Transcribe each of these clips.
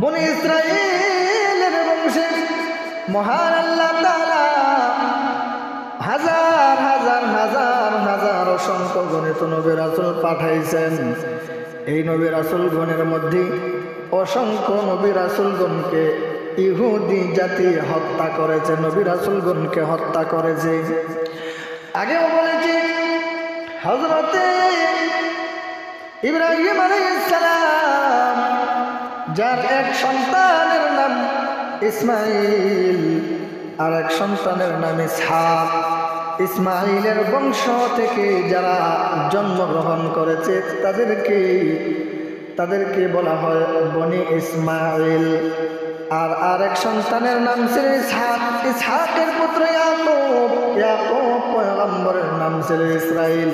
বনি ইসরায়েলের বংশে মহান আল্লাহ হাজার হাজার হাজার হাজার অসংখ্য গণিত নবী রাসুল পাঠাইছেন। এই নবী রাসুলগণের মধ্যে অসংখ্য নবী রাসুলগণকে ইহুদি জাতি হত্যা করেছে, নবী রাসুলগণকে হত্যা করেছে। আগেও বলেছি হজরতে ইব্রাহিম আলাইসালাম যার এক সন্তানের নাম ইসমাইল, আর এক সন্তানের নাম ইসহাক। ইসমাইলের বংশ থেকে যারা জন্মগ্রহণ করেছে, তাদেরকে তাদেরকে বলা হয় বনি ইসমাইল। আর আরেক সন্তানের নাম ছিল ইসহাক। ইসহাকের পুত্র ইয়াকুব। ইয়াকুব পয়গম্বরের নাম ছিল ইসরাইল।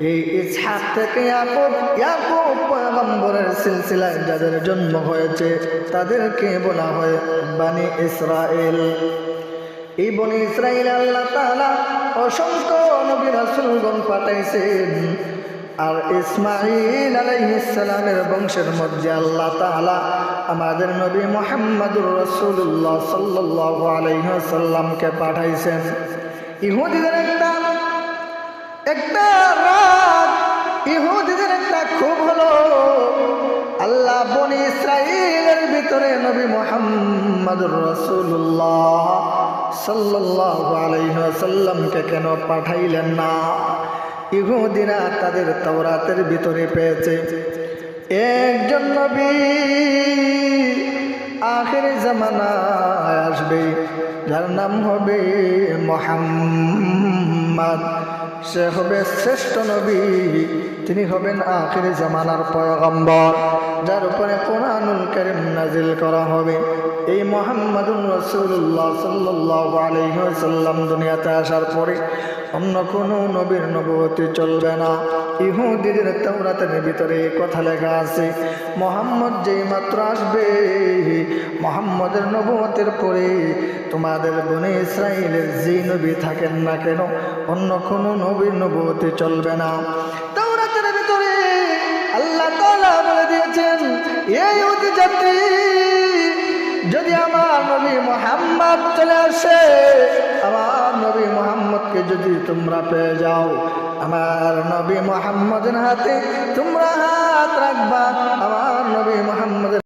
এই যাদের জন্ম হয়েছে, তাদেরকে বলা হয় বানি ইসরায়েল এই বনি ইসরায়েল আল্লাহ তাআলা অসংখ্য নবী পাঠাইছেন। আর ইসমাইল আলাইহিসসালামের বংশের মধ্যে আল্লাহ তাআলা আমাদের নবী মুহাম্মদুর রাসূলুল্লাহ সাল্লাল্লাহু আলাইহি ওয়াসাল্লামকে পাঠাইছেন। ইহুদিদের একটা একটা রাত, ইহুদিদের একটা খুব হলো। আল্লাহ বনি ইসরায়েলের ভিতরে নবী মোহাম্মদুর রসুল্লাহ সাল্লাহ আলাইসাল্লামকে কেন পাঠাইলেন না? ইহুদিরা তাদের তওরাতের ভিতরে পেয়েছে। একজন নবী আখের জামানায় আসবে, যার নাম হবে মোহাম্মদ। সে হবে শ্রেষ্ঠ নবী। তিনি হবেন আখির জামানার পয়গম্বর, যার উপরে কোরআনুল করিম নাজিল করা হবে। এই মোহাম্মদুর রসুল্লাহ সাল্লাহ আলহিহাল্লাম দুনিয়াতে আসার পরে অন্য কোনো নবীর নবতী চলবে না। ইহুদিদের তৌরাতের ভিতরে কথা লেখা আছে, মোহাম্মদ যেই মাত্র আসবে, মোহাম্মদের নবতের পরে তোমাদের বনে ইসরায়েলের যে নবী থাকেন না কেন, অন্য কোনো নবীর নবতী চলবে না। তৌরাতের ভিতরে আল্লাহ বলে দিয়েছেন এই ইহুদি জাতি যদি আমার নবী মোহাম্মদ চলে আসে, আমার নবী মোহাম্মদকে যদি তোমরা পেয়ে যাও, আমার নবী মোহাম্মদের হাতে তোমরা হাত রাখবা, আমার নবী মোহাম্মদের